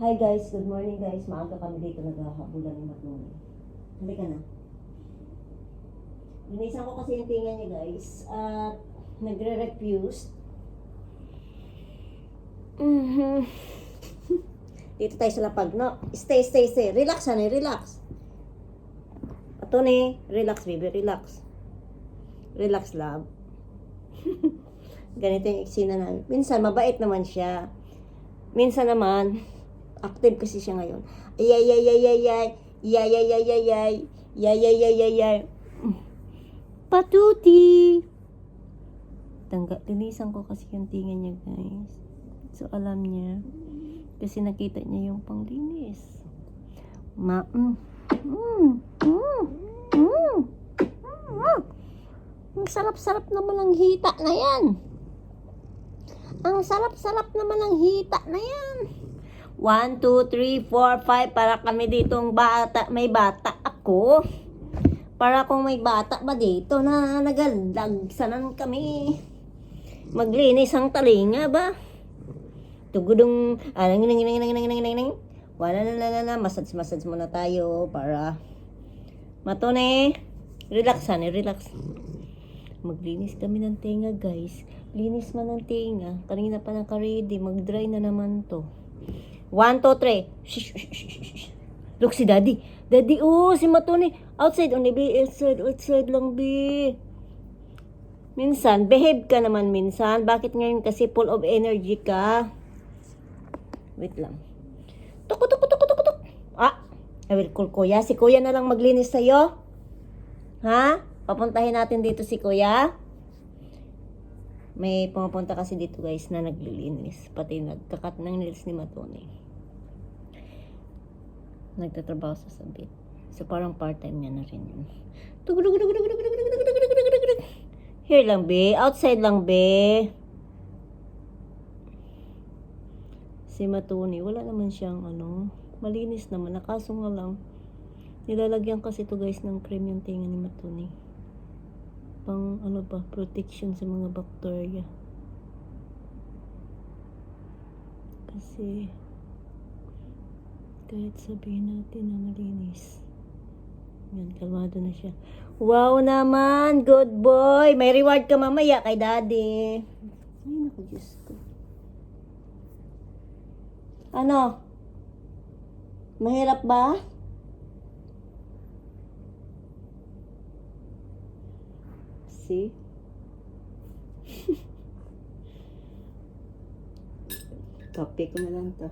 Hi guys, good morning guys. Maaga kami dito naghahabulan ng matnungi. Halika na. Linisan ko kasi yung tinga niya guys. At nagre-refuse. Mm-hmm. dito tayo sa lapag, no? Stay, stay, stay. Relax, honey. Relax. Ito ni. Relax, baby. Relax. Relax, love. Ganito yung eksena namin. Minsan, mabait naman siya. Minsan naman, active kasi siya ngayon. Yay, yay, yay, yay, yay. Yay, yay, yay, yay, yay. Yay, yay, yay, yay, yay. Patuti! Tangga, tinisan ko kasi yung tinga niya, guys. So, alam niya. Kasi nakita niya yung panglinis. Ma, mm, mm, mm, mm, mm. Ang sarap-sarap naman ang hita na yan. Ang sarap-sarap naman ang hita na yan. 1, 2, 3, 4, 5 para kami ditong bata, may bata ako. Para kung may bata ba dito na nagalag, sanan kami maglinis ang talinga ba? Tugudong, ah, anang, anang, anang, anang, anang, anang, anang, wala na na na, massage, massage muna tayo para matone, relax sana, relax. Maglinis kami ng tinga guys. Linis man ng tinga. Kanina pa naka-ready. Mag-dry na naman to. One, two, three. Shh, shh, shh, shh. Look si daddy. Daddy, oh, si Matuni. Outside oh, only, be. Outside, outside lang, be. Minsan, behave ka naman minsan. Bakit ngayon kasi full of energy ka? Wait lang. Tuk, tuk, tuk, tuk, tuk. Ah, I will call kuya. Si kuya na lang maglinis sa'yo. Ha? Papuntahin natin dito si kuya. May pumupunta kasi dito guys na naglilinis. Pati nagkakat ng nails ni Matone nagtatrabaho sa sabit. So, parang part-time niya na rin yun. Here lang, be. Outside lang, be. Si Matuni, wala naman siyang ano. Malinis naman. Nakaso nga lang. Nilalagyan kasi to guys ng cream yung tinga ni Matuni. Pang ano ba, protection sa mga bacteria. Kasi kahit sabihin natin na malinis. Yan, kalmado na siya. Wow naman! Good boy! May reward ka mamaya kay daddy. Ay, naku, Diyos ko. Ano? Mahirap ba? See? Kape ko na lang to.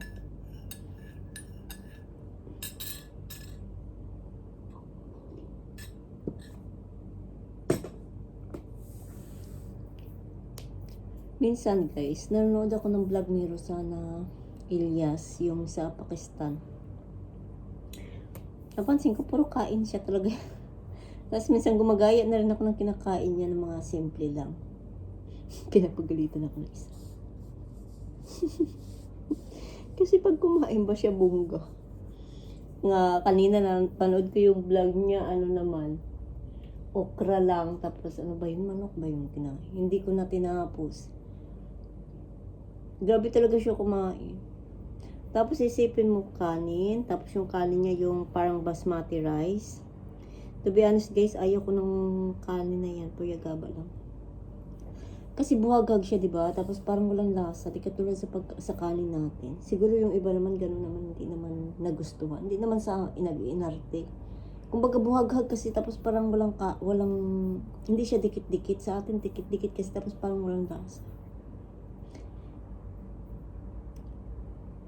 Minsan guys, nanonood ako ng vlog ni Rosana Ilyas, yung sa Pakistan. Napansin ko, puro kain siya talaga. Tapos minsan gumagaya na rin ako ng kinakain niya ng mga simple lang. Pinapagalitan ako ng isa. Kasi pag kumain ba siya bungga? Nga kanina na panood ko yung vlog niya, ano naman, okra lang, tapos ano ba yun, manok ba yung kinain? Hindi ko na tinapos. Grabe talaga siya kumain. Tapos isipin mo kanin, tapos yung kanin niya yung parang basmati rice. To be honest guys, ayaw ko ng kanin na yan, puyagaba lang. Kasi buhagag siya, di ba? Tapos parang walang lasa, di katulad sa, pag, sa kanin natin. Siguro yung iba naman, gano'n naman, hindi naman nagustuhan. Hindi naman sa inag-inarte. Kumbaga buhaghag kasi tapos parang walang ka, walang hindi siya dikit-dikit sa atin dikit-dikit kasi tapos parang walang lasa.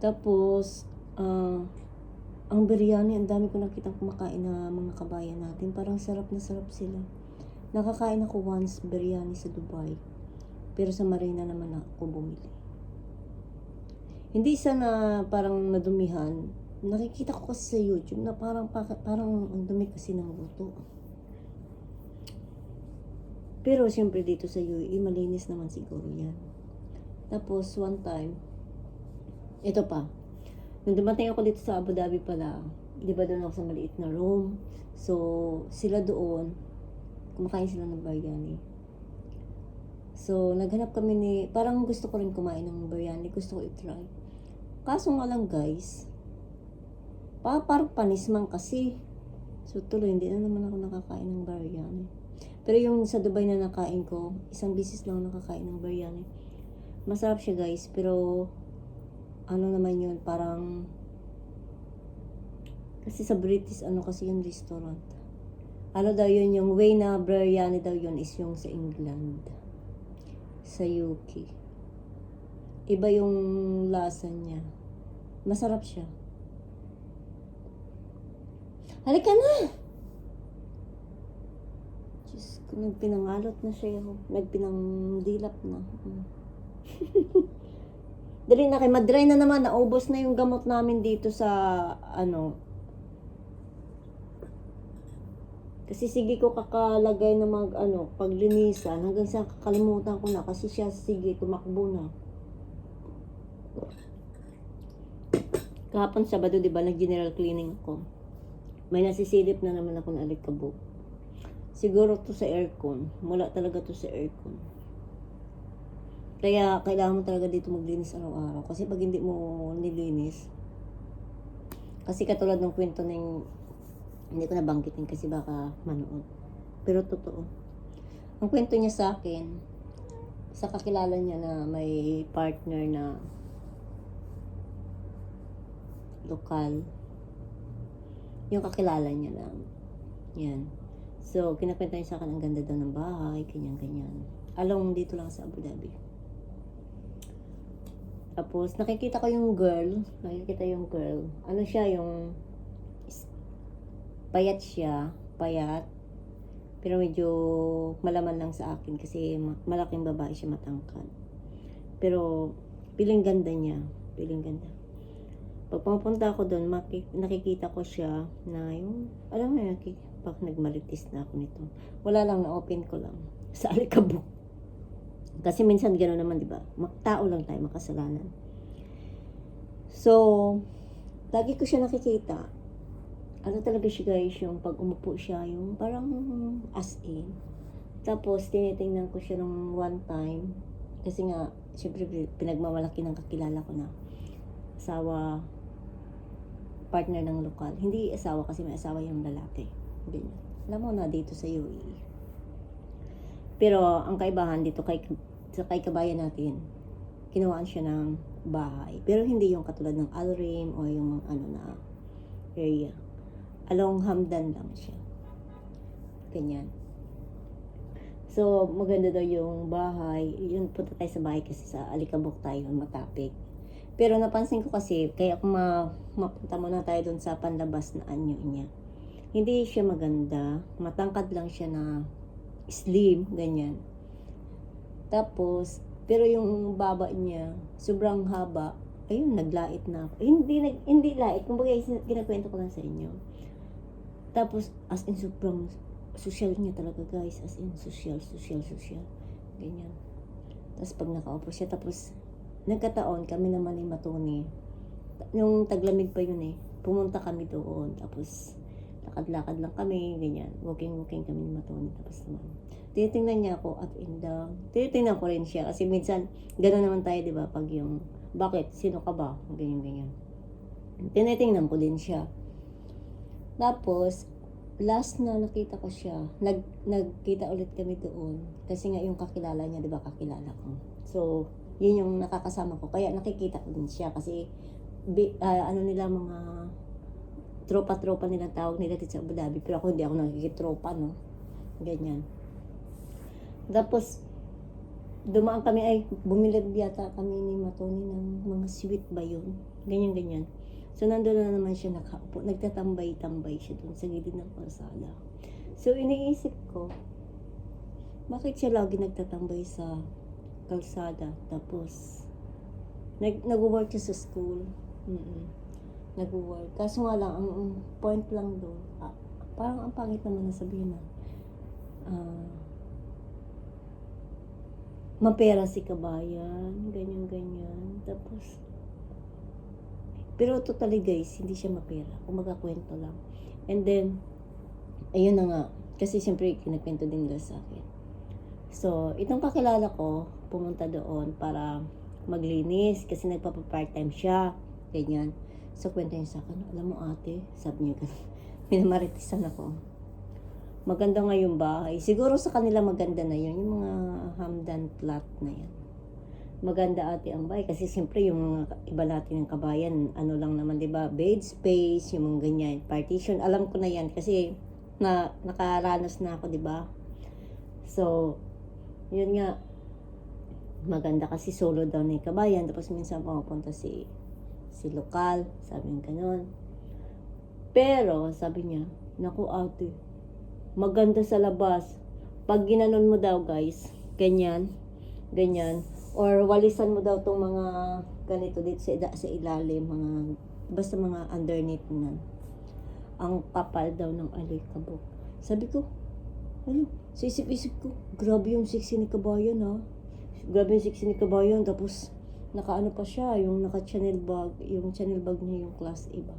Tapos ah ang biryani, ang dami ko nakitang kumakain na mga kabayan natin. Parang sarap na sarap sila. Nakakain ako once biryani sa Dubai. Pero sa Marina naman ako bumili. Hindi sa na parang nadumihan. Nakikita ko kasi sa YouTube na parang parang ang dumi kasi ng luto. Pero siyempre dito sa UAE, malinis naman siguro yan. Tapos one time, ito pa, nung dumating ako dito sa Abu Dhabi pala, di ba doon ako sa maliit na room. So, sila doon, kumakain sila ng biryani. So, naghanap kami ni, parang gusto ko rin kumain ng biryani, gusto ko i-try. Kaso nga lang guys, Pa, parang panis man kasi. So tuloy, hindi na naman ako nakakain ng biryani. Pero yung sa Dubai na nakain ko, isang bisis lang nakakain ng biryani. Masarap siya guys, pero ano naman yun, parang kasi sa British, ano kasi yung restaurant. Ano daw yun, yung way na biryani daw yun is yung sa England. Sa UK. Iba yung lasa niya. Masarap siya. Halika na! Diyos ko, nagpinangalot na siya. Nagpinangdilap na. Mm. Dali na kay Madray na naman. Naubos na yung gamot namin dito sa, ano, kasi sige ko kakalagay na mag, ano, paglinisan. Hanggang sa kakalimutan ko na. Kasi siya, sige, tumakbo na. Kahapon Sabado, di ba, nag-general cleaning ko. May nasisilip na naman ako ng alikabok. Siguro to sa aircon. Mula talaga to sa aircon. Kaya kailangan mo talaga dito maglinis araw-araw. Kasi pag hindi mo nilinis, kasi katulad ng kwento ng hindi ko nabanggitin kasi baka manood. Pero totoo. Ang kwento niya sa akin, sa kakilala niya na may partner na lokal. Yung kakilala niya lang. Yan. So, kinakwenta niya sa akin, ang ganda daw ng bahay, ganyan-ganyan. Along dito lang sa Abu Dhabi. Tapos, nakikita ko yung girl. Nakikita yung girl. Ano siya, yung payat siya, payat. Pero medyo malaman lang sa akin kasi ma- malaking babae siya matangkad. Pero piling ganda niya, piling ganda. Pag pumunta ako doon, nakikita ko siya na yung, alam mo yun, pag nagmaritis na ako nito. Wala lang, na-open ko lang. Sa alikabok. Kasi minsan gano'n naman, di ba? Tao lang tayo, makasalanan. So, lagi ko siya nakikita ano talaga siya guys, yung pag umupo siya, yung parang as in. Tapos, tinitingnan ko siya nung one time. Kasi nga, syempre, pinagmamalaki ng kakilala ko na asawa, partner ng lokal. Hindi asawa kasi may asawa yung lalaki. Ganyan. Alam mo na dito sa UAE. Pero, ang kaibahan dito kay, sa kay kabayan natin, kinawaan siya ng bahay. Pero hindi yung katulad ng Alrim o yung ano na area along Hamdan lang siya. Ganyan. So, maganda daw yung bahay. Yun, punta tayo sa bahay kasi sa Alikabok tayo, matapik. Pero napansin ko kasi, kaya kung ma mapunta muna tayo dun sa panlabas na anyo niya. Hindi siya maganda. Matangkad lang siya na slim, ganyan. Tapos, pero yung baba niya, sobrang haba. Ayun, naglait na ako. Hindi, nag, hindi lait. Kumbaga, kinakwento ko lang sa inyo. Tapos, as in, sobrang social niya talaga, guys. As in, social, social, social. Ganyan. Tapos, pag nakaupo siya, tapos, nagkataon, kami naman ni Matoni. Yung taglamig pa yun eh. Pumunta kami doon. Tapos, lakad-lakad lang kami, ganyan. Walking-walking kami ni Matoni. Tapos naman, tinitingnan niya ako up and down. Tinitingnan ko rin siya. Kasi minsan, gano'n naman tayo, di ba? Pag yung, bakit? Sino ka ba? Ganyan, ganyan. Tinitingnan ko din siya. Tapos, last na nakita ko siya, nag, nagkita ulit kami doon. Kasi nga yung kakilala niya, di ba, kakilala ko. So, yun yung nakakasama ko. Kaya nakikita ko din siya kasi bi, ah, ano nila mga tropa-tropa nila tawag nila dito sa Abu Dhabi. Pero ako hindi ako nakikitropa, no? Ganyan. Tapos, dumaan kami, ay, bumili yata kami ni Matoni ng mga sweet ba yun? Ganyan-ganyan. So, nandun na naman siya nakaupo. Nagtatambay-tambay siya dun sa gilid ng kalsada. So, iniisip ko, bakit siya lagi nagtatambay sa kalsada? Tapos, nag nag-work siya sa school. mm Nag-work. Kaso nga lang, ang, point lang doon, ah, parang ang pangit naman na sabihin na, ah, mapera si kabayan, ganyan-ganyan. Tapos, pero totally guys, hindi siya mapera. Kumaga kwento lang. And then, ayun na nga. Kasi siyempre, kinakwento din nila sa akin. So, itong kakilala ko, pumunta doon para maglinis kasi nagpapa-part-time siya. Ganyan. Sa kwento niya sa akin, alam mo ate, sabi niya gano'n. Minamaritisan ako. Maganda nga yung bahay. Siguro sa kanila maganda na yun, yung mga hamdan flat na yan. Maganda ate ang bahay kasi siyempre yung mga iba natin ng kabayan, ano lang naman 'di ba? Bed space, yung mga ganyan, partition. Alam ko na yan kasi na nakaranas na ako, 'di ba? So, yun nga maganda kasi solo daw ni kabayan tapos minsan pumapunta si si lokal, sabi niya ganun. Pero, sabi niya, naku ate, maganda sa labas. Pag ginanon mo daw guys, ganyan, ganyan, or walisan mo daw tong mga ganito dito sa, sa ilalim, mga, basta mga underneath na. Ang kapal daw ng alikabok. Sabi ko, ano, sa isip-isip ko, grabe yung sexy ni kabayan ha. Grabe yung sexy ni kabayan, tapos nakaano pa siya, yung naka-channel bag, yung channel bag niya yung class A ba.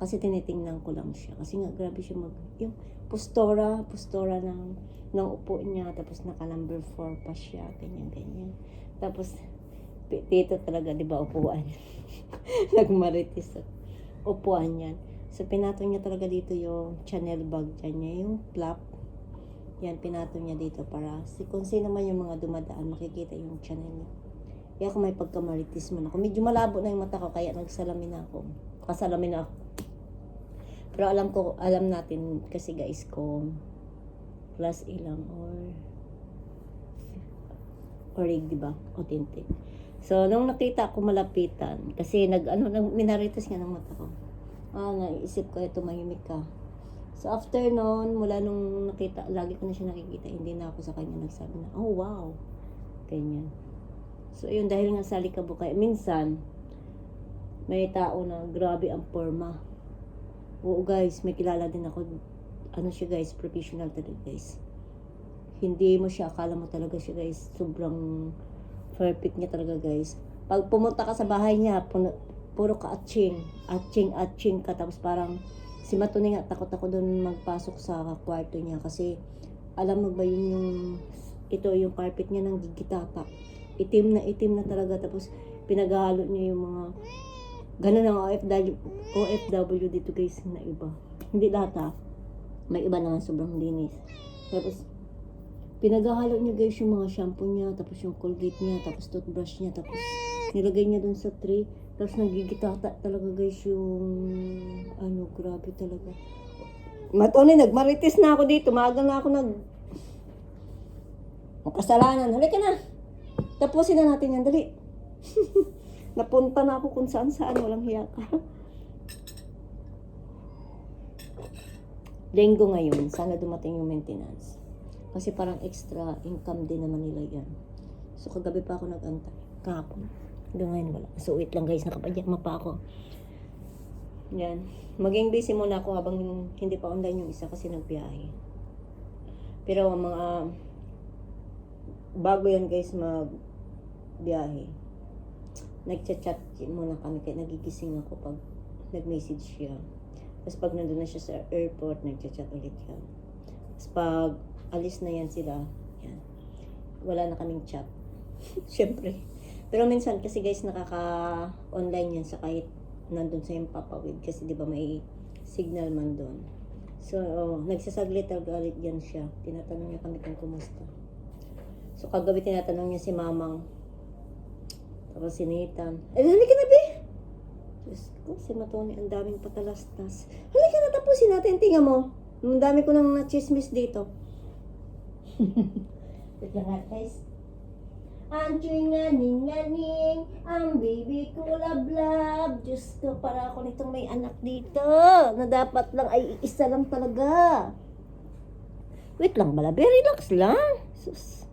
Kasi tinitingnan ko lang siya. Kasi nga, grabe siya mag... Yung postura, postura ng, ng upo niya. Tapos naka number 4 pa siya. Ganyan, ganyan. Tapos, dito talaga, di ba, upuan. Nagmaritis. Upuan yan. So, pinato niya talaga dito yung channel bag dyan niya. Yung flap. Yan, pinato niya dito para si kung sino man yung mga dumadaan, makikita yung channel niya. Kaya ako may pagkamaritis man ako. Medyo malabo na yung mata ko, kaya nagsalamin ako. Kasalamin ako. Pero alam ko, alam natin kasi guys kung plus ilang or orig, di ba? Authentic. So, nung nakita ko malapitan, kasi nag, ano, nag, minaritas nga ng mata ko. Ah, naisip ko, ito mahimik ka. So, after noon, mula nung nakita, lagi ko na siya nakikita, hindi na ako sa kanya nagsabi na, oh, wow. Ganyan. So, yun, dahil nga sa likabukay, minsan, may tao na grabe ang forma. Oo guys, may kilala din ako. Ano siya guys, professional talaga guys. Hindi mo siya, akala mo talaga siya guys. Sobrang perfect niya talaga guys. Pag pumunta ka sa bahay niya, puno, puro ka atching. Atching, atching ka. Tapos parang si Matuni nga, takot ako doon magpasok sa kwarto niya. Kasi alam mo ba yun yung, ito yung carpet niya ng gigitata. Itim na itim na talaga. Tapos pinaghalo niya yung mga Ganun ang OFW, OFW dito guys na iba. Hindi lahat ha. May iba naman sobrang linis. Tapos, pinaghahalo niya guys yung mga shampoo niya, tapos yung Colgate niya, tapos toothbrush niya, tapos nilagay niya dun sa tray. Tapos nagigitata talaga guys yung, ano, grabe talaga. Matoni, nagmarites na ako dito. Maaga na ako nag... Makasalanan. Halika na. Tapusin na natin yan. Dali. Napunta na ako kung saan saan, walang hiya ka. Linggo ngayon, sana dumating yung maintenance. Kasi parang extra income din naman nila yan. So kagabi pa ako nag-antay. Kahapon. Hanggang ngayon wala. So wait lang guys, nakapadyama pa ako. Yan. Maging busy muna ako habang hindi pa online yung isa kasi nagbiyahe. Pero mga bago yan guys mag biyahe nagchat-chat muna kami kaya nagigising ako pag nag-message siya. Tapos pag nandun na siya sa airport, nagchat-chat ulit yan. Tapos pag alis na yan sila, yan. Wala na kaming chat. Siyempre. Pero minsan kasi guys, nakaka-online yan sa kahit nandun sa yung papawid. Kasi di ba may signal man doon. So, oh, nagsasaglit talaga ulit yan siya. Tinatanong niya kami kung kumusta. So, kagabi tinatanong niya si mamang, tapos si eh, halika na, be! Diyos ko, si Matoni, ang daming patalastas. Halika na, tapusin natin. Tingnan mo. Ang dami ko nang na-chismis dito. Wait lang nga, guys. Ang nganing-nganing, ang baby ko love-love. Diyos ko, para ako nitong may anak dito. Na dapat lang ay isa lang talaga. Wait lang, balabe. Relax lang. Sus.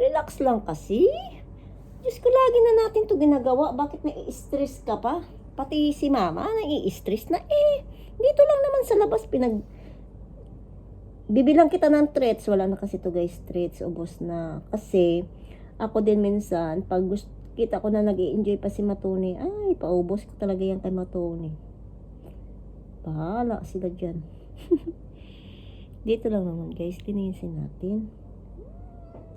Relax lang kasi. Diyos ko, lagi na natin to ginagawa. Bakit nai-stress ka pa? Pati si mama, nai-stress na eh. Dito lang naman sa labas pinag... Bibilang kita ng threats. Wala na kasi to guys, threats. Ubos na. Kasi, ako din minsan, pag gusto, kita ko na nag enjoy pa si Matuni, ay, paubos ko talaga yan kay Matuni. Bahala sila dyan. Dito lang naman guys, linisin natin.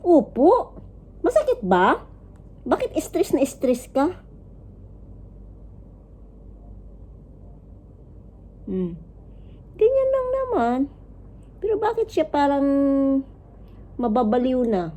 Opo! Masakit ba? Bakit stress na stress ka? Hmm. Ganyan lang naman. Pero bakit siya parang mababaliw na?